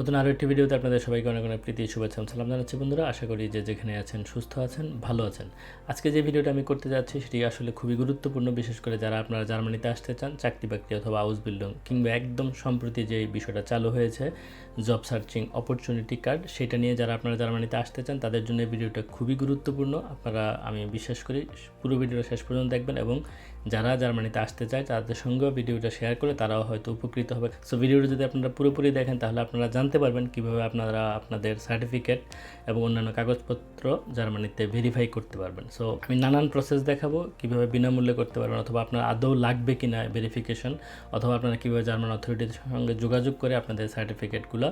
নতুন আরও একটি ভিডিওতে আপনাদের সবাইকে অনেক অনেক প্রীতি, শুভেচ্ছা সালাম জানাচ্ছি বন্ধুরা। আশা করি যে যেখানে আছেন সুস্থ আছেন, ভালো আছেন। আজকে যে ভিডিওটা আমি করতে যাচ্ছি সেটি আসলে খুবই গুরুত্বপূর্ণ, বিশেষ করে যারা আপনারা জার্মানিতে আসতে চান চাকরি বাকরি অথবা হাউস বিল্ডিং কিংবা একদম সম্প্রতি যে বিষয়টা চালু হয়েছে জব সার্চিং অপরচুনিটি কার্ড সেটা নিয়ে যারা আপনারা জার্মানিতে আসতে চান, তাদের জন্য ভিডিওটা খুবই গুরুত্বপূর্ণ। আপনারা, আমি বিশ্বাস করি, পুরো ভিডিওটা শেষ পর্যন্ত দেখবেন এবং যারা জার্মানিতে আসতে চায়, তাদের সঙ্গেও ভিডিওটা শেয়ার করে তারাও হয়তো উপকৃত হবে। সো ভিডিওটা যদি আপনারা পুরোপুরি দেখেন, তাহলে আপনারা জানতে পারবেন কীভাবে আপনারা আপনাদের সার্টিফিকেট এবং অন্যান্য কাগজপত্র জার্মানিতে ভেরিফাই করতে পারবেন। সো আমি নানান প্রসেস দেখাবো, কীভাবে বিনামূল্যে করতে পারবেন অথবা আপনার আদৌ লাগবে কিনা ভেরিফিকেশন অথবা আপনারা কীভাবে জার্মান অথরিটির সঙ্গে যোগাযোগ করে আপনাদের সার্টিফিকেটগুলো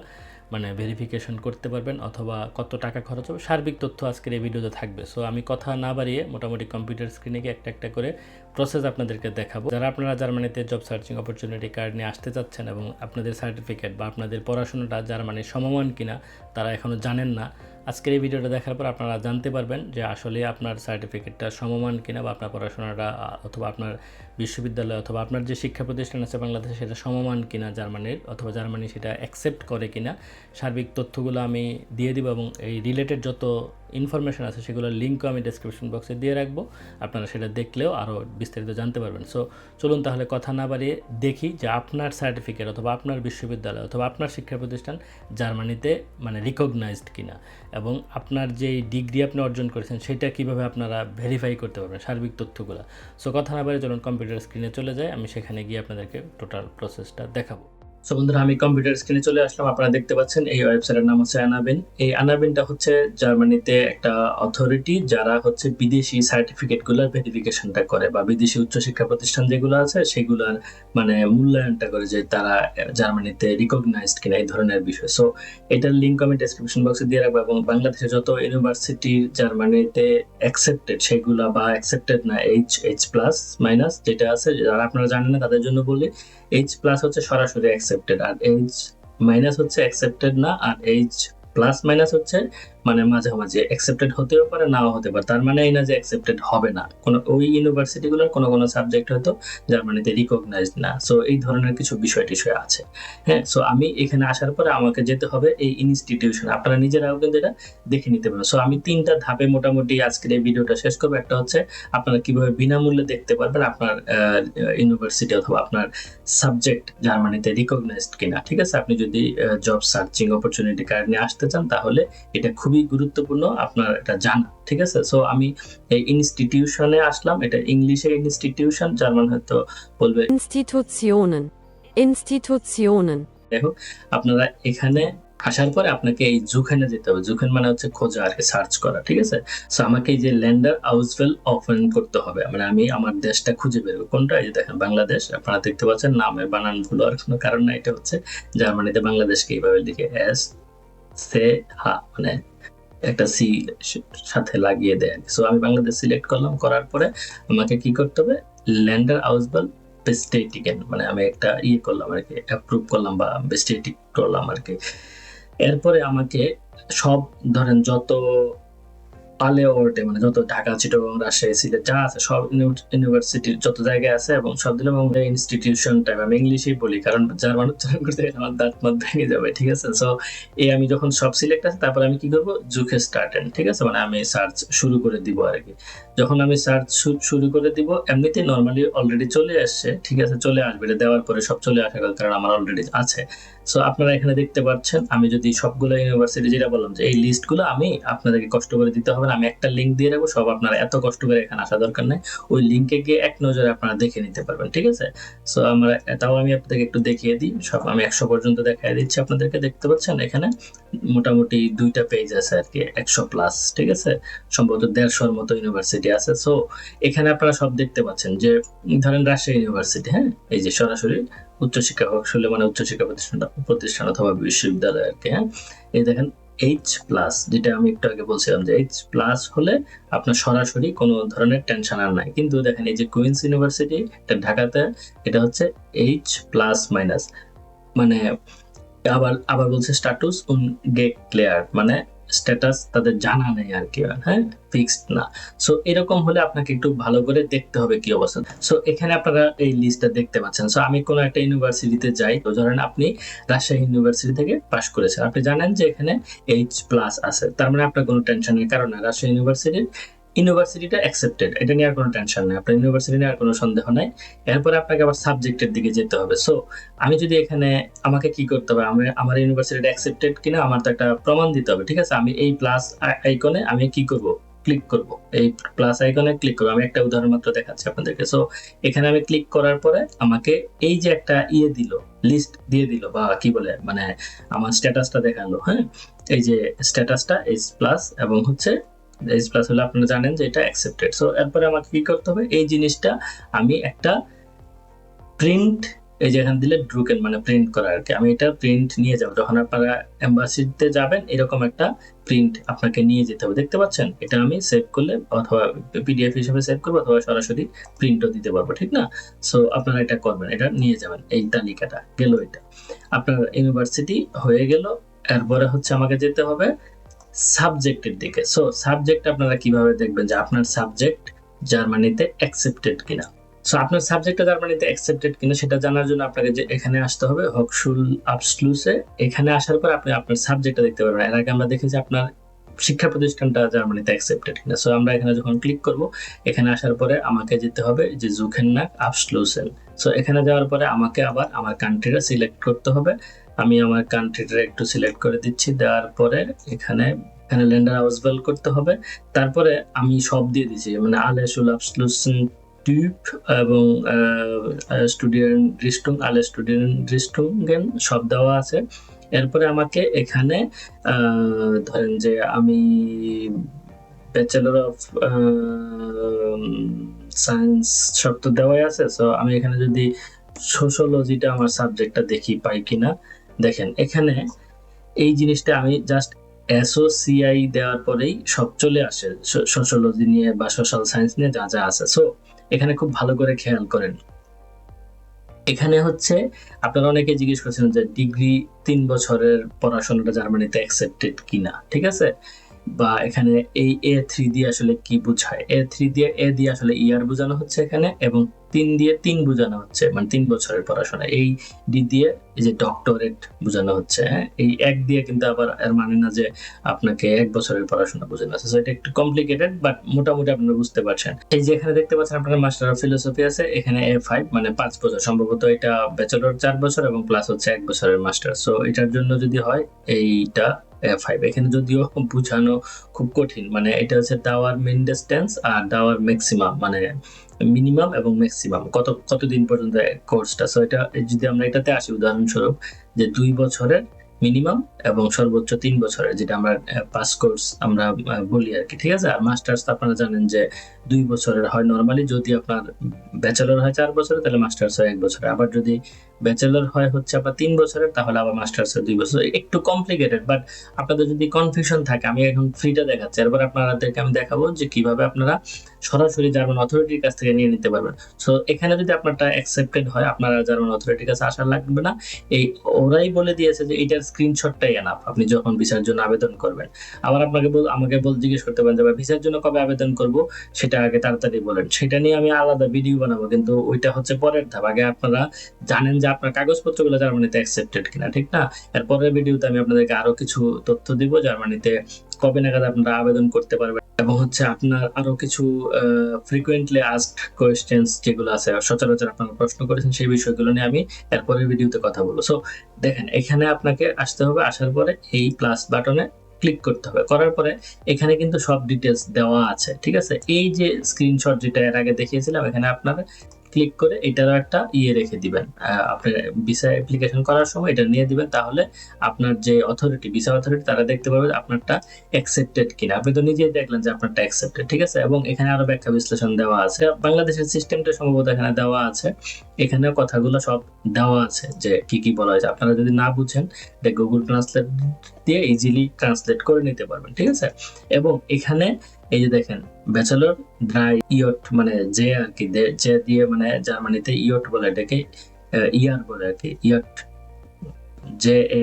মানে ভেরিফিকেশন করতে পারবেন অথবা কত টাকা খরচ হবে, সার্বিক তথ্য আজকের এই ভিডিওতে থাকবে। সো আমি কথা না বাড়িয়ে মোটামুটি কম্পিউটার স্ক্রিনে গিয়ে একটা একটা করে প্রসেস আপনাদেরকে দেখাবো। যারা আপনারা জার্মানিতে জব সার্চিং অপরচুনিটি কার্ড নিয়ে আসতে চাচ্ছেন এবং আপনাদের সার্টিফিকেট বা আপনাদের পড়াশোনাটা জার্মানির সমমান কিনা তারা এখনও জানেন না। আজকের এই ভিডিওটা দেখার পর আপনারা জানতে পারবেন যে আসলে আপনার সার্টিফিকেটটা সমমান কিনা বা আপনার পড়াশোনাটা, অথবা আপনার বিশ্ববিদ্যালয় অথবা আপনার যে শিক্ষা প্রতিষ্ঠান আছে বাংলাদেশে সেটা সমমান কিনা জার্মানির, অথবা জার্মানি সেটা অ্যাকসেপ্ট করে কিনা, সার্বিক তথ্যগুলো আমি দিয়ে দিব এবং এই রিলেটেড যত ইনফরমেশন আছে, সেগুলোর লিঙ্কও আমি ডেসক্রিপশন বক্সে দিয়ে রাখব। আপনারা সেটা দেখলেও আরও বিস্তারিত জানতে পারবেন। সো চলুন তাহলে কথা না বাড়িয়ে দেখি যে আপনার সার্টিফিকেট অথবা আপনার বিশ্ববিদ্যালয় অথবা আপনার শিক্ষা প্রতিষ্ঠান জার্মানিতে মানে রিকগনাইজড কিনা এবং আপনার যেই ডিগ্রি আপনি অর্জন করেছেন, সেটা কীভাবে আপনারা ভেরিফাই করতে পারবেন সার্বিক তথ্যগুলো। সো কথা না বাড়িয়ে চলুন কম্পিউটার স্ক্রিনে চলে যায় আমি সেখানে গিয়ে আপনাদেরকে টোটাল প্রসেসটা দেখাবো। সো বন্ধুরা, আমি কম্পিউটার স্ক্রিনে চলে আসলাম। আপনারা দেখতে পাচ্ছেন এই ওয়েবসাইটের নাম হচ্ছে অ্যানাবিন এই অ্যানাবিনটা হচ্ছে জার্মানিতে একটা অথরিটি যারা হচ্ছে বিদেশি সার্টিফিকেটগুলোর ভেরিফিকেশনটা করে বা বিদেশি উচ্চশিক্ষা প্রতিষ্ঠান যেগুলো আছে, সেগুলোর মানে মূল্যায়নটা করে যে তারা জার্মানিতে রিকগনাইজড কিনা এই ধরনের বিষয়। সো এটার লিঙ্ক আমি ডেসক্রিপশন বক্সে দিয়ে রাখব এবং বাংলাদেশে যত ইউনিভার্সিটি জার্মানিতে অ্যাকসেপ্টেড সেগুলো বা অ্যাকসেপ্টেড না এইচ এইচ প্লাস মাইনাস যেটা আছে, যারা আপনারা জানেন না, তাদের জন্য বলি এইচ প্লাস হচ্ছে সরাসরি অ্যাকসেপ্টেড আর এইচ মাইনাস হচ্ছে অ্যাকসেপ্টেড না, আর এইচ প্লাস মাইনাস হচ্ছে মানে মাঝামাঝি অ্যাকসেপ্টেড হতেও পারে, নাও হতে পারে। তার মানে এই না যে অ্যাকসেপ্টেড হবে না। কোন, ওই ইউনিভার্সিটিগুলোর কোনো কোনো সাবজেক্ট হয়তো জার্মানিতে রিকগনাইজড না। সো এই ধরনের কিছু বিষয় টিষয় আছে। হ্যাঁ সো আমি এখানে আসার পরে আমাকে যেতে হবে এই ইনস্টিটিউশন আপনারা নিজেরাও কিন্তু এটা দেখে নিতে পারেন সো আমি তিনটা ধাপে মোটামুটি আজকের এই ভিডিওটা শেষ করব। একটা হচ্ছে আপনারা কীভাবে বিনামূল্যে দেখতে পারবেন আপনার ইউনিভার্সিটি অথবা আপনার সাবজেক্ট জার্মানিতে রিকগনাইজড কিনা। ঠিক আছে? আপনি যদি জব সার্চিং অপরচুনিটি কার্ড নিয়ে আসতে চান, তাহলে এটা খুবই গুরুত্বপূর্ণ আপনার এটা জানা ঠিক আছে সো আমি এই ইনস্টিটিউশনে আসলাম এটা ইংলিশে ইনস্টিটিউশন জার্মান হয়তো বলবে Institutionen. Institutionen. দেখো আপনারা এখানে আসার পরে আপনাকে এই জুখানে যেতে হবে জুখান মানে হচ্ছে খোঁজা আর কি সার্চ করা ঠিক আছে সো আমাকে এই যে ল্যান্ডার আউসভেল ওপেন করতে হবে মানে আমি আমার দেশটা খুঁজে বেরোবো কোনটা এই যে দেখেন বাংলাদেশ আপনারা দেখতে পাচ্ছেন নামে বানান ভুল আর কোনো কারণ না এটা হচ্ছে জার্মানিতে বাংলাদেশকে এইভাবে লিখে এস সে হা মানে একটা সি সাথে লাগিয়ে দেয় সো আমি বাংলাদেশ সিলেক্ট করলাম, করার পরে আমাকে কি করতে হবে? ল্যান্ডার আউসভেল বেস্টেটিকেন মানে আমি একটা ইয়ে করলাম আর কি অ্যাপ্রুভ করলাম বা বেস্টেটিক করলাম আর কি। এরপরে আমাকে সব, ধরেন যত পালে ওর্টে মানে যত ঢাকা, চিটাগং, রাজশাহী, সিলেট যা আছে সব ইউনিভার্সিটির যত জায়গায় আছে এবং সব দিলাম এবং ইনস্টিটিউশন টাইপ আমি ইংলিশেই বলি, কারণ জার্মান উচ্চারণ করতে গেলে আমার দাঁত মাত ভেঙে যাবে, ঠিক আছে? সো এই আমি যখন সব সিলেক্ট আছে, তারপর আমি কি করব? জুখে স্টার্ট ঠিক আছে? মানে আমি সার্চ শুরু করে দিব আর কি। যখন আমি সার্চ শুরু করে দিব, এমনিতেই নর্মালি অলরেডি চলে আসছে, ঠিক আছে? চলে আসবে দেওয়ার পরে সব চলে আসা কারণ আমার অলরেডি আছে। সো আপনারা এখানে দেখতে পাচ্ছেন, আমি যদি সবগুলো ইউনিভার্সিটি যেটা বললাম যে এই লিস্টগুলো আমি আপনাদেরকে কষ্ট করে দিতে হবে না, আমি একটা লিঙ্ক দিয়ে রাখব, সব আপনারা এত কষ্ট করে এখানে আসা দরকার নেই। ওই লিঙ্কে গিয়ে এক নজরে আপনারা দেখে নিতে পারবেন, ঠিক আছে? সো আমরা, তাও আমি আপনাদেরকে একটু দেখিয়ে দিই, সব আমি একশো পর্যন্ত দেখাই দিচ্ছি আপনাদেরকে, দেখতে পাচ্ছেন এখানে? মোটামুটি দুইটা পেজ আছে আর কি, একশো প্লাস ঠিক আছে? সম্ভবত দেড়শোর মতো ইউনিভার্সিটি আছে। সো এখানে আপনারা সব দেখতে পাচ্ছেন যে, ধরেন রাজশাহী ইউনিভার্সিটি হ্যাঁ? এই যে সরাসরি উচ্চশিক্ষা কৌশলে মানে উচ্চশিক্ষা প্রতিষ্ঠান প্রতিষ্ঠান অথবা বিশ্ববিদ্যালয় আর কি হ্যাঁ? এই দেখেন এইচ প্লাস যেটা আমি একটু আগে বলছিলাম যে এইচ প্লাস হলে আপনার সরাসরি কোনো ধরনের টেনশন আর নাই। কিন্তু দেখেন, এই যে কুইন্স ইউনিভার্সিটি এটা ঢাকাতে, এটা হচ্ছে এইচ প্লাস মাইনাস মানে আবার আবার বলছে স্ট্যাটাস উন গেট ক্লিয়ার মানে স্ট্যাটাস তাদের জানা নেই আর কি হ্যাঁ? ফিক্সড না। সো এরকম হলে আপনাকে একটু ভালো করে দেখতে হবে কি অবস্থা। সো এখানে আপনারা এই লিস্টটা দেখতে পাচ্ছেন। সো আমি কোনো একটা ইউনিভার্সিটিতে যাই, তো ধরেন আপনি রাজশাহী ইউনিভার্সিটি থেকে পাশ করেছেন। আপনি জানেন যে এখানে এইচ প্লাস আছে। তার মানে আপনার কোনো টেনশনের কারণ রাজশাহী ইউনিভার্সিটির ইউনিভার্সিটিটা অ্যাকসেপ্টেড এটা নিয়ে আর কোনো টেনশন নেই। আপনার ইউনিভার্সিটি নিয়ে আর কোনো সন্দেহ নাই। এরপরে আপনাকে আবার সাবজেক্টের দিকে যেতে হবে। সো আমি যদি এখানে আমাকে কি করতে হবে? আমি, আমার ইউনিভার্সিটিটা অ্যাকসেপ্টেড কিনা, আমার তো একটা প্রমাণ দিতে হবে, ঠিক আছে? আমি এই প্লাস আইকনে আমি কি করব? ক্লিক করব। এই প্লাস আইকনে ক্লিক করব। আমি একটা উদাহরণ মাত্র দেখাচ্ছি আপনাদেরকে। সো এখানে আমি ক্লিক করার পরে আমাকে এই যে একটা ইয়ে দিল লিস্ট দিয়ে দিল, বা কি বলে মানে আমার স্ট্যাটাসটা দেখাল হ্যাঁ? এই যে স্ট্যাটাসটা এইচ প্লাস এবং হচ্ছে এইচ প্লাস হলে আপনারা জানেন যে এটা অ্যাকসেপ্টেড সো এরপরে আমাকে কি করতে হবে? এই জিনিসটা আমি একটা প্রিন্ট এই যে এখানে দিলে ড্রুকেন মানে প্রিন্ট করা আর কি। আমি এটা প্রিন্ট নিয়ে যাব। যখন আপনারা এম্বাসিতে যাবেন, এরকম একটা প্রিন্ট আপনাকে নিয়ে যেতে হবে। দেখতে পাচ্ছেন? এটা আমি সেভ করলে অথবা পিডিএফ হিসেবে সেভ করব অথবা সরাসরি প্রিন্টও দিতে পারব, ঠিক না? সো আপনারা এটা করবেন। এটা নিয়ে যাবেন। এই তালিকাটা গেল এটা। আপনার ইউনিভার্সিটি হয়ে গেল। এরপরে হচ্ছে আমাকে যেতে হবে সাবজেক্টের দিকে। সো সাবজেক্ট আপনারা কীভাবে দেখবেন যে আপনার সাবজেক্ট জার্মানিতে অ্যাকসেপ্টেড কিনা? সো আপনার সাবজেক্টটা জার্মানিতে অ্যাকসেপ্টেড কিনা সেটা জানার জন্য আপনাকে যে এখানে আসতে হবে হকশুল আপসলুসে এখানে আসার পর আপনি আপনার সাবজেক্টটা দেখতে পারবেন। এর আগে আমরা দেখেছি আপনার শিক্ষা প্রতিষ্ঠানটা জার্মানিতে অ্যাকসেপ্টেড কিনা। সো আমরা এখানে যখন ক্লিক করব, এখানে আসার পরে আমাকে যেতে হবে যে জুখেননাক আপসলুসেন সো এখানে যাওয়ার পরে আমাকে আবার আমার কান্ট্রিটা সিলেক্ট করতে হবে। আমি আমার কান্ট্রিটা একটু সিলেক্ট করে দিচ্ছি। দেওয়ার পরে এখানে এখানে ল্যান্ডার আউসবেল করতে হবে। তারপরে আমি সব দিয়ে দিচ্ছি। মানে আলেসুল আপসলুসেন টিউব এবং স্টুডিয়েন্ট রিস্টুং, আলে স্টুডিয়েন্ট রিস্টুঙ্গেন সব দেওয়া আছে। এরপরে আমাকে এখানে ধরেন যে আমি ব্যাচেলর অফ সায়েন্স সব তো দেওয়াই আছে। সো আমি এখানে যদি সোশ্যোলজিটা আমার সাবজেক্টটা দেখি পাই কিনা দেখেন, এখানে এই জিনিসটা আমি জাস্ট এসওসিআই দেওয়ার পরেই সব চলে আসে সোশ্যোলজি নিয়ে বা সোশ্যাল সায়েন্স নিয়ে যা যা আছে। সো এখানে খুব ভালো করে খেয়াল করেন। এখানে হচ্ছে, আপনারা অনেকে জিজ্ঞেস করছেন যে ডিগ্রি তিন বছরের পড়াশোনাটা জার্মানিতে অ্যাকসেপ্টেড কিনা, ঠিক আছে? বা এখানে এই এ থ্রি দিয়ে আসলে কি বোঝায়? এ থ্রি দিয়ে এ দিয়ে আসলে ইয়ার বোঝানো হচ্ছে এখানে এবং তিন দিয়ে তিন বোঝানো হচ্ছে মানে তিন বছরের পড়াশোনা। এই ডি দিয়ে এই যে ডক্টরেট বোঝানো হচ্ছে হ্যাঁ? এই এক দিয়ে কিন্তু আবার এর মানে না যে আপনাকে এক বছরের পড়াশোনা বোঝানো আছে। এটা একটু কমপ্লিকেটেড বাট মোটামুটি আপনারা বুঝতে পারছেন। এই যে এখানে দেখতে পাচ্ছেন আপনার মাস্টার অফ ফিলোসফি আছে, এখানে এ ফাইভ মানে পাঁচ বছর। সম্ভবত এটা ব্যাচেলর চার বছর এবং প্লাস হচ্ছে এক বছরের মাস্টার সো এটার জন্য যদি হয়, এইটা ফাইভ এখানে যদিও বোঝানো খুব কঠিন মানে এটা হচ্ছে ডাওয়ার মেন ডিস্টেন্স আর ডাওয়ার ম্যাক্সিমাম মানে মিনিমাম এবং ম্যাক্সিমাম কত, কতদিন পর্যন্ত কোর্সটা সো এটা যদি আমরা এটাতে আসি, উদাহরণস্বরূপ যে দুই বছরের মিনিমাম এবং সর্বোচ্চ তিন বছরের যেটা আমরা পাস কোর্স আমরা বলি আর কি ঠিক আছে? আর মাস্টার্স তো আপনারা জানেন যে দুই বছরের হয় নর্মালি যদি আপনার ব্যাচেলর হয় চার বছরের তাহলে মাস্টার্স হয় এক বছরে। আবার যদি ব্যাচেলর হয় হচ্ছে আবার তিন বছরের তাহলে আবার মাস্টার্স হয় দুই বছর। একটু কমপ্লিকেটেড বাট আপনাদের যদি কনফিউশন থাকে, আমি এখন ফ্রিটা দেখাচ্ছি। এরপর আপনাদেরকে আমি দেখাবো যে কীভাবে আপনারা সরাসরি জার্মান অথরিটির কাছ থেকে নিয়ে নিতে পারবেন। সো এখানে যদি আপনারটা অ্যাকসেপ্টেড হয়, আপনারা জার্মান অথরিটির কাছে আসা লাগবে না। এই, ওরাই বলে দিয়েছে যে এটার স্ক্রিনশটটাই এনাফ আপনি যখন ভিসার জন্য আবেদন করবেন আবার আপনাকে বল আমাকে বল জিজ্ঞেস করতে পারেন যে ভিসার জন্য কবে আবেদন করব? সেটা আগে তাড়াতাড়ি বলেন। সেটা নিয়ে আমি আলাদা ভিডিও বানাবো, কিন্তু ওইটা হচ্ছে পরের ধাপ। আগে আপনারা জানেন যে, আপনার কাগজপত্রগুলো জার্মানিতে অ্যাকসেপ্টেড কিনা, ঠিক না? এর পরের ভিডিওতে আমি আপনাদেরকে আরও কিছু তথ্য দিব, জার্মানিতে কবে নাগাদ আপনারা আবেদন করতে পারবেন। এবং হচ্ছে আপনার আরও কিছু ফ্রিকুয়েন্টলি আস্কড কোয়েশ্চেন্স যেগুলো আছে সচরাচর আপনারা প্রশ্ন করেছেন সেই বিষয়গুলো নিয়ে আমি এরপরের ভিডিওতে কথা বলব। সো দেখেন, এখানে আপনাকে আসতে হবে, আসার পরে এই প্লাস বাটনে ক্লিক করতে হবে। করার পরে এখানে কিন্তু সব ডিটেলস দেওয়া আছে, ঠিক আছে? এই যে স্ক্রিনশট যেটা এর আগে দেখিয়েছিলাম, এখানে আপনারা ক্লিক করে এটারও একটা ইয়ে রেখে দিবেন। আপনি ভিসা অ্যাপ্লিকেশন করার সময় এটা নিয়ে দিবেন, তাহলে আপনার যে অথরিটি ভিসা অথরিটি তারা দেখতে পাবে আপনারটা অ্যাকসেপ্টেড কিনা। আপনি তো নিজেই দেখলেন যে আপনারটা অ্যাকসেপ্টেড ঠিক আছে? এবং এখানে আরও ব্যাখ্যা বিশ্লেষণ দেওয়া আছে। বাংলাদেশের সিস্টেমটা সম্ভবত এখানে দেওয়া আছে। এখানেও কথাগুলো সব দেওয়া আছে যে কি কি বলা হয়েছে। আপনারা যদি না বুঝেন গুগল ট্রান্সলেট দিয়ে ইজিলি ট্রান্সলেট করে নিতে পারবেন, ঠিক আছে? এবং এখানে এই যে দেখেন ব্যাচেলর ড্রাই ইয়ট মানে যে আর কি যে দিয়ে মানে জার্মানিতে ইয়ট বলে এটাকে ইয়ার বলে আর কি ইয়ট জে এ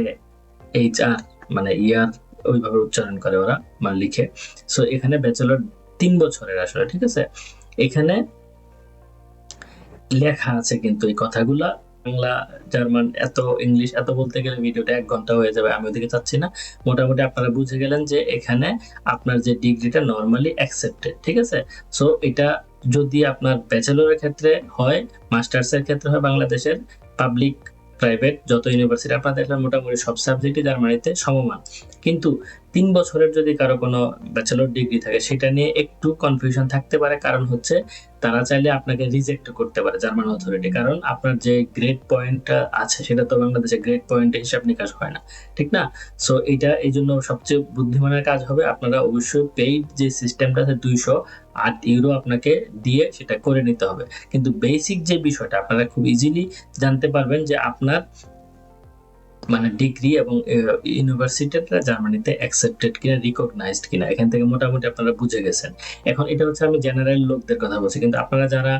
এইচ আর মানে ইয়ার ওইভাবে উচ্চারণ করে ওরা মানে লিখে। সো এখানে ব্যাচেলর তিন বছরের আসলে, ঠিক আছে? এখানে লেখা আছে কিন্তু এই কথাগুলা বাংলা, জার্মান, এত ইংলিশ এত বলতে গেলে ভিডিওটা এক ঘণ্টা হয়ে যাবে, আমি ওদিকে চাচ্ছি না। মোটামুটি আপনারা বুঝে গেলেন যে এখানে আপনার যে ডিগ্রিটা নর্মালি অ্যাকসেপ্টেড ঠিক আছে? সো এটা যদি আপনার ব্যাচেলরের ক্ষেত্রে হয় মাস্টার্সের ক্ষেত্রে হয়, বাংলাদেশের পাবলিক প্রাইভেট যত ইউনিভার্সিটি আপনারা দেখলেন মোটামুটি সব সাবজেক্টই জার্মানিতে সমমান। কিন্তু তিন বছরের যদি কারও কোনো ব্যাচেলর ডিগ্রি থাকে, সেটা নিয়ে একটু কনফিউশন থাকতে পারে। কারণ হচ্ছে, তারা চাইলে আপনাকে রিজেক্ট করতে পারে জার্মান অথরিটি কারণ আপনার যে গ্রেড পয়েন্টটা আছে, সেটা তো বাংলাদেশে গ্রেড পয়েন্টে হিসাব নিকাশ হয় না। ঠিক না? সো এটা এই জন্য সবচেয়ে বুদ্ধিমানের কাজ হবে। আপনারা অবশ্যই পেইড যে সিস্টেমটা আছে দুইশো আট ইউরো আপনাকে দিয়ে সেটা করে নিতে হবে। কিন্তু বেসিক যে বিষয়টা, আপনারা খুব ইজিলি জানতে পারবেন যে আপনার মানে ডিগ্রি এবং ইউনিভার্সিটিটা জার্মানিতে অ্যাকসেপ্টেড কিনা রিকগনাইজড কিনা, এখান থেকে মোটামুটি আপনারা বুঝে গেছেন। এখন এটা হচ্ছে আমি জেনারেল লোকদের কথা বলছি, কিন্তু আপনারা যারা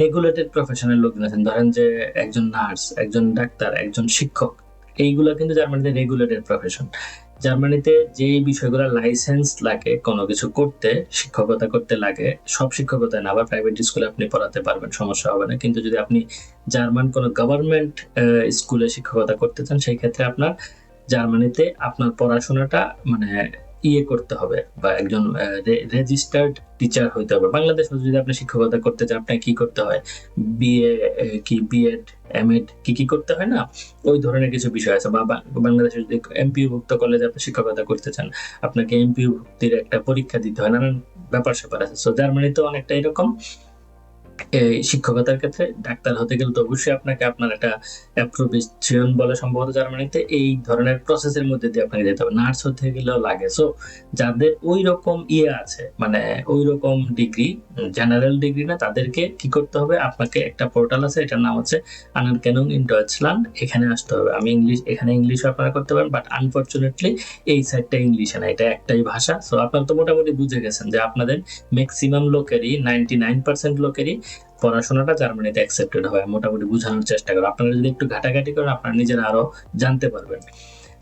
রেগুলেটেড প্রফেশনাল লোকজন আছেন, ধরেন যে একজন নার্স একজন ডাক্তার, একজন শিক্ষক, এইগুলো কিন্তু জার্মানিতে রেগুলেটেড প্রফেশন জার্মানিতে যে বিষয়গুলো লাইসেন্স লাগে, কোনো কিছু করতে, শিক্ষকতা করতে লাগে, সব শিক্ষকতা না, আবার প্রাইভেট স্কুলে আপনি পড়াতে পারবেন, সমস্যা হবে না। কিন্তু যদি আপনি জার্মান কোনো গভর্নমেন্ট স্কুলে শিক্ষকতা করতে চান, সেই ক্ষেত্রে আপনার জার্মানিতে আপনার পড়াশোনাটা মানে ইয়ে করতে হবে বা একজন রেজিস্টার্ড টিচার হইতে হবে। বাংলাদেশে যদি আপনি শিক্ষকতা করতে চান, আপনাকে কি করতে হয়? বিএ কি বিএড এমএড কি কি করতে হয় না? ওই ধরনের কিছু বিষয় আছে। বা বাংলাদেশে যদি এমপিউ ভুক্ত কলেজে আপনি শিক্ষকতা করতে চান, আপনাকে এমপিউ ভুক্তির একটা পরীক্ষা দিতে হয়। নানান ব্যাপার স্যাপার আছে সো জার্মানিতে অনেকটা এরকম। এই শিক্ষকতার ক্ষেত্রে ডাক্তার হতে গেলে তো অবশ্যই আপনাকে আপনার একটা অ্যাপ্রোভেশন বলে সম্ভবত জার্মানিতে এই ধরনের প্রসেসের মধ্যে দিয়ে আপনাকে যেতে হবে। নার্স হতে গেলেও লাগে। সো যাদের ওই রকম ইয়ে আছে মানে ওই রকম ডিগ্রি জেনারেল ডিগ্রি না, তাদেরকে কি করতে হবে? আপনাকে একটা পোর্টাল আছে, এটার নাম হচ্ছে আনারকেনং ইন ডয়েচল্যান্ড এখানে আসতে হবে। আমি ইংলিশ এখানে ইংলিশ আপনারা করতে পারেন বাট আনফরচুনেটলি এই সাইডটা ইংলিশে না, এটা একটাই ভাষা। সো আপনারা তো মোটামুটি বুঝে গেছেন যে আপনাদের ম্যাক্সিমাম লোকেরই নাইনটি নাইন পার্সেন্ট লোকেরই পড়াশোনাটা জার্মানিতে অ্যাকসেপ্টেড হয় মোটামুটি বোঝানোর চেষ্টা করো। আপনারা যদি একটু ঘাটাঘাটি করেন আপনারা নিজেরা আরও জানতে পারবেন।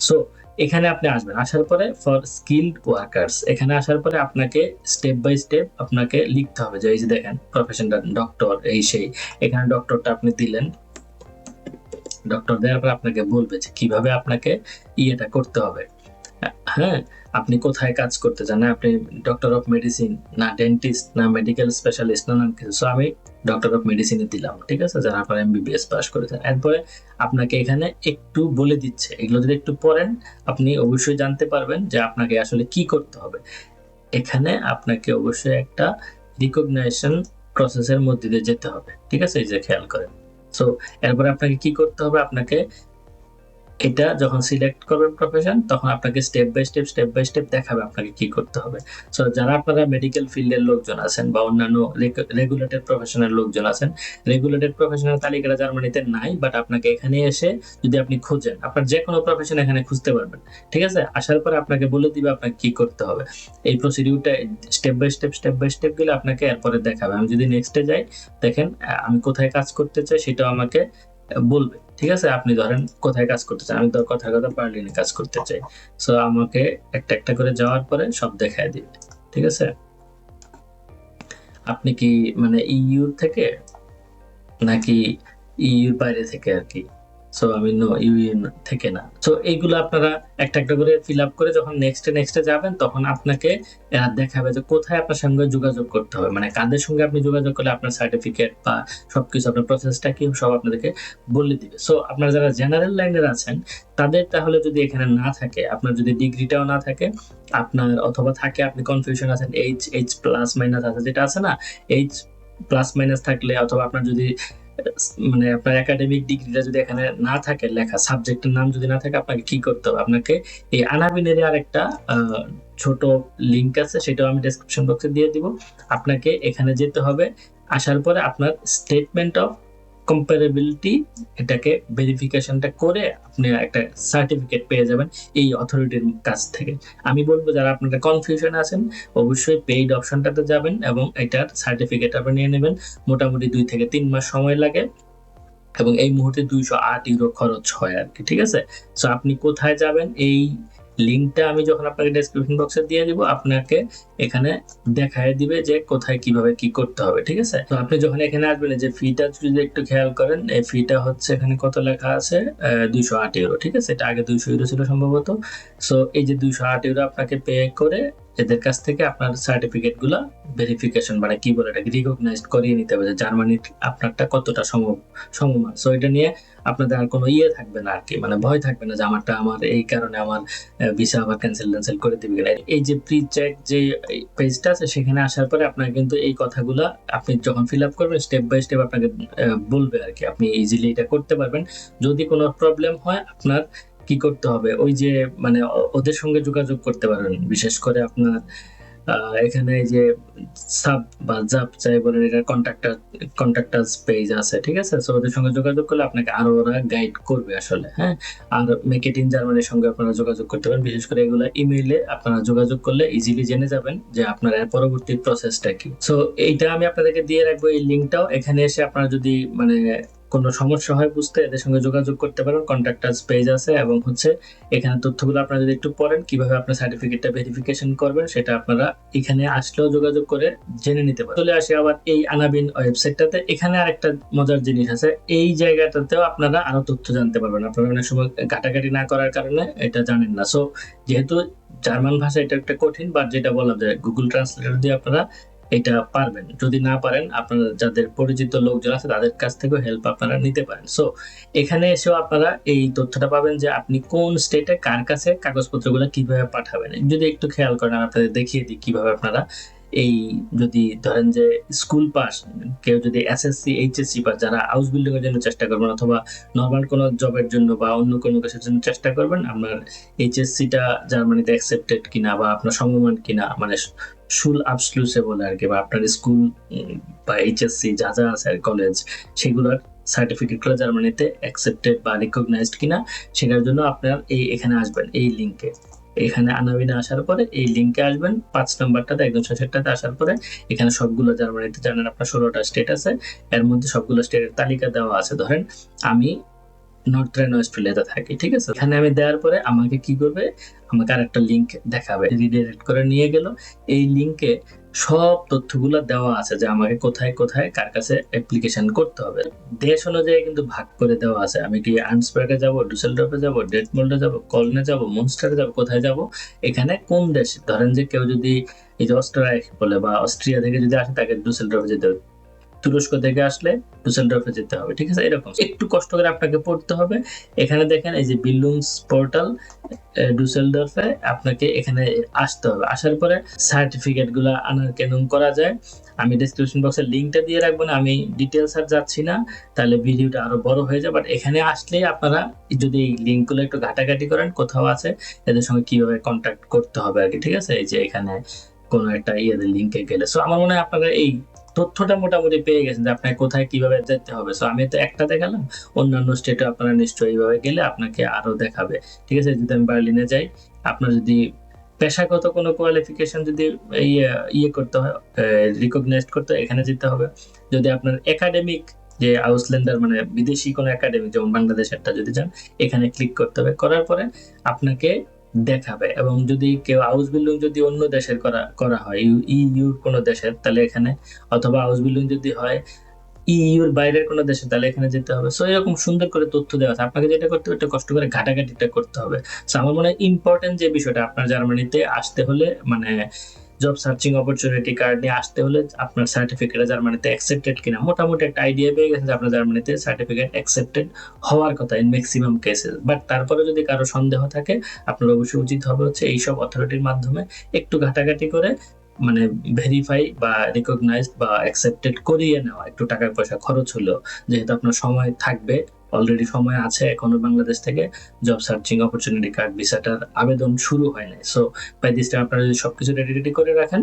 সো এখানে আপনি আসবেন আসার পরে ফর স্কিলড ওয়ার্কার্স এখানে আসার পরে আপনাকে স্টেপ বাই স্টেপ আপনাকে লিখতে হবে যে এই যে দেখেন প্রফেশনটা ডক্টর এই সেই। এখানে ডক্টরটা আপনি দিলেন ডক্টর দেওয়ার পর আপনাকে বলবে যে কীভাবে আপনাকে ইয়েটা করতে হবে। হ্যাঁ আপনি কোথায় কাজ করতে চান? না আপনি ডক্টর অফ মেডিসিন না ডেন্টিস্ট না মেডিকেল স্পেশালিস্ট নানান কিছু। So, আমি ডক্টর অফ মেডিসিনে দিলাম, ঠিক আছে? যারা আপনার এমবিবিএস পাস করেছেন। এরপরে আপনাকে এখানে একটু বলে দিচ্ছে, এগুলো যদি একটু পড়েন, আপনি অবশ্যই জানতে পারবেন যে আপনাকে আসলে কি করতে হবে। এখানে আপনাকে অবশ্যই একটা রিকগনাইজেশন প্রসেসের মধ্যে দিয়ে যেতে হবে, ঠিক আছে? এই যে খেয়াল করেন। সো এরপরে আপনাকে কি করতে হবে? আপনাকে এটা যখন সিলেক্ট করবেন প্রফেশন তখন আপনাকে step by step step by step দেখাবে আপনাকে কি করতে হবে। সো যারা আপনারা মেডিকেল ফিল্ডের লোকজন আছেন বা অন্যান্য রেগুলেটেড প্রফেশনের লোকজন আছেন রেগুলেটেড প্রফেশনের তালিকাটা জার্মানিতে নাই বাট আপনাকে এখানে এসে যদি আপনি খুঁজেন, আপনার যে কোনো প্রফেশন এখানে খুঁজতে পারবেন। ঠিক আছে? আসার পরে আপনাকে বলে দিবে আপনাকে কি করতে হবে। এই প্রসিডিউরটা step by step step by step গেলে আপনাকে এরপরে দেখাবে। আমি যদি নেক্সটে যাই, দেখেন আমি কোথায় কাজ করতে চাই সেটাও আমাকে বলবে। ঠিক আছে? আপনি ধরেন কোথায় কাজ করতে চান? আমি তো কথার কথা বার্লিনে কাজ করতে চাই। সো আমাকে একটা একটা করে যাওয়ার পরে সব দেখায় দিবে ঠিক আছে? আপনি কি মানে ইউর থেকে? নাকি ইইউর বাইরে থেকে আর কি? সো আমি নো ইউ থেকে না। সো এইগুলো আপনারা একটা একটা করে ফিল আপ করে যখন নেক্সটে নেক্সটে যাবেন তখন আপনাকে আহ, দেখাবে যে কোথায় আপনার সঙ্গে যোগাযোগ করতে হবে। মানে কাদের সঙ্গে আপনি যোগাযোগ করলে আপনার সার্টিফিকেট বা সবকিছু আপনার প্রসেসটা কি সব আপনাদেরকে বলে দিবে। সো আপনারা যারা জেনারেল লাইনের আছেন তাদের তাহলে যদি এখানে না থাকে আপনার যদি ডিগ্রিটাও না থাকে আপনার অথবা থাকে আপনি কনফিউশন আছেন এইচ এইচ প্লাস মাইনাস আছে যেটা আছে না এইচ প্লাস মাইনাস থাকলে অথবা আপনার যদি মানে আপনার একাডেমিক ডিগ্রিটা যদি এখানে না থাকে লেখা সাবজেক্টের নাম যদি না থাকে আপনাকে কি করতে হবে? আপনাকে এই আনাবিনের আরেকটা আহ, ছোট লিংক আছে সেটাও আমি ডেসক্রিপশন বক্সে দিয়ে দিব। আপনাকে এখানে যেতে হবে। আসার পরে আপনার স্টেটমেন্ট অফ কম্পারেবিলিটি এটাকে ভেরিফিকেশনটা করে আপনি একটা সার্টিফিকেট পেয়ে যাবেন এই অথরিটির কাছ থেকে। আমি বলব, যারা আপনারা কনফিউশন আছেন, অবশ্যই পেইড অপশনটাতে যাবেন এবং এটার সার্টিফিকেট আপনি নিয়ে নেবেন। মোটামুটি দুই থেকে তিন মাস সময় লাগে এবং এই মুহূর্তে দুইশো আট ইউরো খরচ হয় আর কি ঠিক আছে? সো আপনি কোথায় যাবেন? এই লিঙ্কটা আমি যখন আপনাকে ডেসক্রিপশন বক্সে দিয়ে দিব, আপনাকে এখানে দেখায় দিবে যে কোথায় কীভাবে কি করতে হবে, ঠিক আছে? তো আপনি যখন এখানে আসবেন যে ফিটা যদি একটু খেয়াল করেন, এই ফিটা হচ্ছে এখানে কত লেখা আছে? দুইশো আট ইউরো ঠিক আছে? এটা আগে দুইশো ইউরো ছিল সম্ভবত। সো এই যে দুইশো আট ইউরো আপনাকে পে করে এদের কাছ থেকে আপনার সার্টিফিকেটগুলা ভেরিফিকেশন মানে কি বলে এটাকে রিকগনাইজ করিয়ে নিতে হবে যে জার্মানির আপনারটা কতটা সম, সমমান। সো এটা নিয়ে আপনাদের আর কোনো ইয়ে থাকবে না আর কি মানে ভয় থাকবে না যে আমারটা আমার, এই কারণে আমার ভিসা আবার ক্যান্সেল ট্যান্সেল করে দিবে কিনা। এই যে প্রি চেক যে পেজটা আছে, সেখানে আসার পরে আপনার কিন্তু এই কথাগুলো আপনি যখন ফিল আপ করবেন স্টেপ বাই স্টেপ আপনাকে বলবে আর কি আপনি ইজিলি এটা করতে পারবেন। যদি কোনো প্রবলেম হয়, আপনার কি করতে হবে? ওই যে মানে ওদের সঙ্গে যোগাযোগ করতে পারেন। বিশেষ করে আপনার এখানে যে সাব বা জাপ চাই বলেন এটা কন্ট্রাক্টার কন্ট্রাক্টার্স পেজ আছে, ঠিক আছে? সো ওদের সঙ্গে যোগাযোগ করলে আপনাকে আরও ওরা গাইড করবে আসলে হ্যাঁ? আর মেকেট ইন জার্মানির সঙ্গে আপনারা যোগাযোগ করতে পারেন। বিশেষ করে এগুলো ইমেইলে আপনারা যোগাযোগ করলে ইজিলি জেনে যাবেন যে আপনার পরবর্তী প্রসেসটা কি। সো এইটা আমি আপনাদেরকে দিয়ে রাখব এই লিঙ্কটাও এখানে এসে আপনারা যদি মানে কোনো সমস্যা হয়, বুঝতে এদের সঙ্গে যোগাযোগ করতে পারেন কন্ট্রাক্টার্স পেজ আছে এবং হচ্ছে এখানে তথ্যগুলো আপনারা যদি একটু পড়েন, কীভাবে আপনার সার্টিফিকেটটা ভেরিফিকেশন করবেন, সেটা আপনারা এখানে আসলেও যোগাযোগ করে জেনে নিতে পারেন চলে আসি আবার এই আনাবিন ওয়েবসাইটটাতে এখানে আরেকটা মজার জিনিস আছে। এই জায়গাটাতেও আপনারা আরও তথ্য জানতে পারবেন। আপনারা অনেক সময় ঘাটাঘাটি না করার কারণে এটা জানেন না। সো যেহেতু জার্মান ভাষা এটা একটা কঠিন বাট যেটা বলা যায় গুগল ট্রান্সলেটর দিয়ে আপনারা এটা পারবেন। যদি না পারেন, আপনারা যাদের পরিচিত লোকজন আছে, তাদের কাছ থেকেও হেল্প আপনারা নিতে পারেন। সো এখানে এসেও আপনারা এই তথ্যটা পাবেন যে আপনি কোন স্টেটে কার কাছে কাগজপত্রগুলো কীভাবে পাঠাবেন। যদি একটু খেয়াল করেন, আমি আপনাদের দেখিয়ে দিই কীভাবে আপনারা এই যদি ধরেন যে স্কুল পাস কেউ যদি এসএসসি এইচএসসি পাস যারা হাউস বিল্ডিং এর জন্য চেষ্টা করবেন অথবা নর্মাল কোনো জবের জন্য বা অন্য কোনো কিছুর জন্য চেষ্টা করবেন, আপনার এইচএসসিটা জার্মানিতে অ্যাকসেপ্টেড কিনা বা আপনার সমমান কিনা মানে শুল আপসলুসে বলে আর কি, বা আপনার স্কুল বা এইচএসসি যা যা আছে আর কলেজ সেগুলোর সার্টিফিকেটগুলো জার্মানিতে অ্যাকসেপ্টেড বা রিকগনাইজড কিনা, সেটার জন্য আপনার এই এখানে আসবেন, এই লিঙ্কে এখানে আনাবিনে আসার পরে এই লিঙ্কে আসবেন, পাঁচ নাম্বারটাতে একদম শেষেরটাতে আসার পরে এখানে সবগুলো জার্মানিতে জানেন আপনার ষোলোটা স্টেট আছে, এর মধ্যে সবগুলো স্টেটের তালিকা দেওয়া আছে। ধরেন আমি নর্থ রেন অস্ট্রেলিয়াতে থাকি, ঠিক আছে? এখানে আমি দেওয়ার পরে আমাকে কি করবে? আমাকে আরেকটা লিঙ্ক দেখাবে। রিডাইরেক্ট করে নিয়ে গেল। এই লিঙ্কে সব তথ্যগুলো দেওয়া আছে যে আমাকে কোথায় কোথায় কার কাছে অ্যাপ্লিকেশন করতে হবে। দেশ অনুযায়ী কিন্তু ভাগ করে দেওয়া আছে। আমি কি আর্নসবার্গে যাব ডুসেলডর্ফে যাব ডেটমোল্ডে যাব কলনে যাব মুনস্টারে যাব, কোথায় যাব? এখানে কোন দেশ? ধরেন যে কেউ যদি এই যে অস্ট্রিয়া বলে বা অস্ট্রিয়া থেকে যদি আসে, তাকে ডুসেল ডুসেলডর্ফে যেতে হবে। তুরস্ক থেকে আসলে ডুসেলডর্ফে যেতে হবে, ঠিক আছে? এরকম। একটু কষ্ট করে আপনাকে পড়তে হবে। এখানে দেখেন, এই যে বিল্ডুংস পোর্টাল ডুসেলডর্ফে আপনাকে এখানে আসতে হবে। আসার পরে সার্টিফিকেটগুলা আনার কেমন করা যায়, আমি ডিসক্রিপশন বক্সের লিঙ্কটা দিয়ে রাখব না, আমি ডিটেলস আর যাচ্ছি না, তাহলে ভিডিওটা আরও বড় হয়ে যায়। বাট এখানে আসলেই আপনারা যদি এই লিঙ্কগুলো একটু ঘাটাঘাটি করেন, কোথাও আছে, এদের সঙ্গে কীভাবে কন্ট্যাক্ট করতে হবে আর কি, ঠিক আছে? এই যে এখানে কোনো একটা ইয়েদের লিঙ্কে গেলে। সো আমার মনে হয় আপনারা এই তথ্যটা মোটামুটি পেয়ে গেছেন যে আপনাকে কোথায় কীভাবে যেতে হবে। সো আমি তো একটা দেখালাম, অন্যান্য স্টেটে আপনারা নিশ্চয়ই এইভাবে গেলে আপনাকে আরও দেখাবে। ঠিক আছে, যদি আমি বার্লিনে যাই, আপনার যদি পেশাগত কোনো কোয়ালিফিকেশন যদি ইয়ে করতে হয় রিকগনাইজ করতে এখানে যেতে হবে। যদি আপনার একাডেমিক যে আউসল্যান্ডার মানে বিদেশি কোনো একাডেমি যেমন বাংলাদেশেরটা যদি যান, এখানে ক্লিক করতে হবে। করার পরে আপনাকে দেখাবে। এবং যদি কেউ হাউস বিল্ডিং যদি অন্য দেশের করা করা হয় ইউর কোনো দেশের, তাহলে এখানে, অথবা হাউস বিল্ডিং যদি হয় ইউর বাইরের কোনো দেশে, তাহলে এখানে যেতে হবে। সো এরকম সুন্দর করে তথ্য দেওয়া আছে। আপনাকে যেটা করতে হবে, একটা কষ্ট করে ঘাটাঘাটিটা করতে হবে। সো আমার মনে হয় ইম্পর্টেন্ট যে বিষয়টা, আপনার জার্মানিতে আসতে হলে মানে জব সার্চিং অপরচুনিটি কার্ড নিয়ে আসতে হলে আপনার সার্টিফিকেট জার্মানিতে অ্যাকসেপ্টেড কিনা। মোটামুটি একটা আইডিয়া পেয়ে গেছেন যে আপনার জার্মানিতে সার্টিফিকেট অ্যাকসেপ্টেড হওয়ার কথা ইন ম্যাক্সিমাম কেসেস বাট তারপরে যদি কারও সন্দেহ থাকে, আপনার অবশ্যই উচিত হবে হচ্ছে এইসব অথরিটির মাধ্যমে একটু ঘাটাঘাটি করে মানে ভেরিফাই বা রিকগনাইজড বা অ্যাকসেপ্টেড করিয়ে নেওয়া। একটু টাকা পয়সা খরচ হলো যেহেতু আপনার সময় থাকবে অলরেডি সময় আছে এখনও বাংলাদেশ থেকে জব সার্চিং অপরচুনিটি কার্ড ভিসাটার আবেদন শুরু হয় নাই। সো বাই দিস টাইম আপনারা যদি সবকিছু রেডি রেডি করে রাখেন,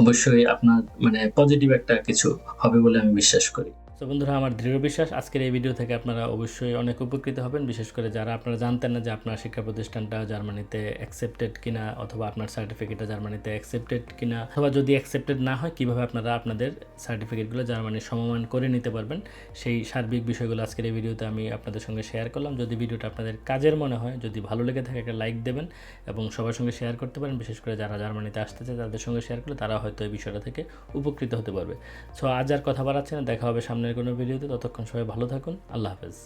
অবশ্যই আপনার মানে পজিটিভ একটা কিছু হবে বলে আমি বিশ্বাস করি। তো বন্ধুরা, আমার দৃঢ় বিশ্বাস, আজকের এই ভিডিও থেকে আপনারা অবশ্যই অনেক উপকৃত হবেন। বিশেষ করে যারা আপনারা জানতেন না যে আপনার শিক্ষা প্রতিষ্ঠানটা জার্মানিতে অ্যাকসেপ্টেড কিনা, অথবা আপনার সার্টিফিকেটটা জার্মানিতে অ্যাকসেপ্টেড কিনা, অথবা যদি অ্যাকসেপ্টেড না হয়, কীভাবে আপনারা আপনাদের সার্টিফিকেটগুলো জার্মানির সমমান করে নিতে পারবেন? সেই সার্বিক বিষয়গুলো আজকের এই ভিডিওতে আমি আপনাদের সঙ্গে শেয়ার করলাম। যদি ভিডিওটা আপনাদের কাজের মনে হয়, যদি ভালো লেগে থাকে, একটা লাইক দেবেন এবং সবার সঙ্গে শেয়ার করতে পারেন। বিশেষ করে যারা জার্মানিতে আসতে চায়, তাদের সঙ্গে শেয়ার করলে তারা হয়তো এই বিষয়টা থেকে উপকৃত হতে পারবে। সো আজ আর কথা বাড়াচ্ছে না। দেখা হবে সামনের কোনো ভিডিওতে ততক্ষণ সবাই ভালো থাকুন। আল্লাহ হাফেজ।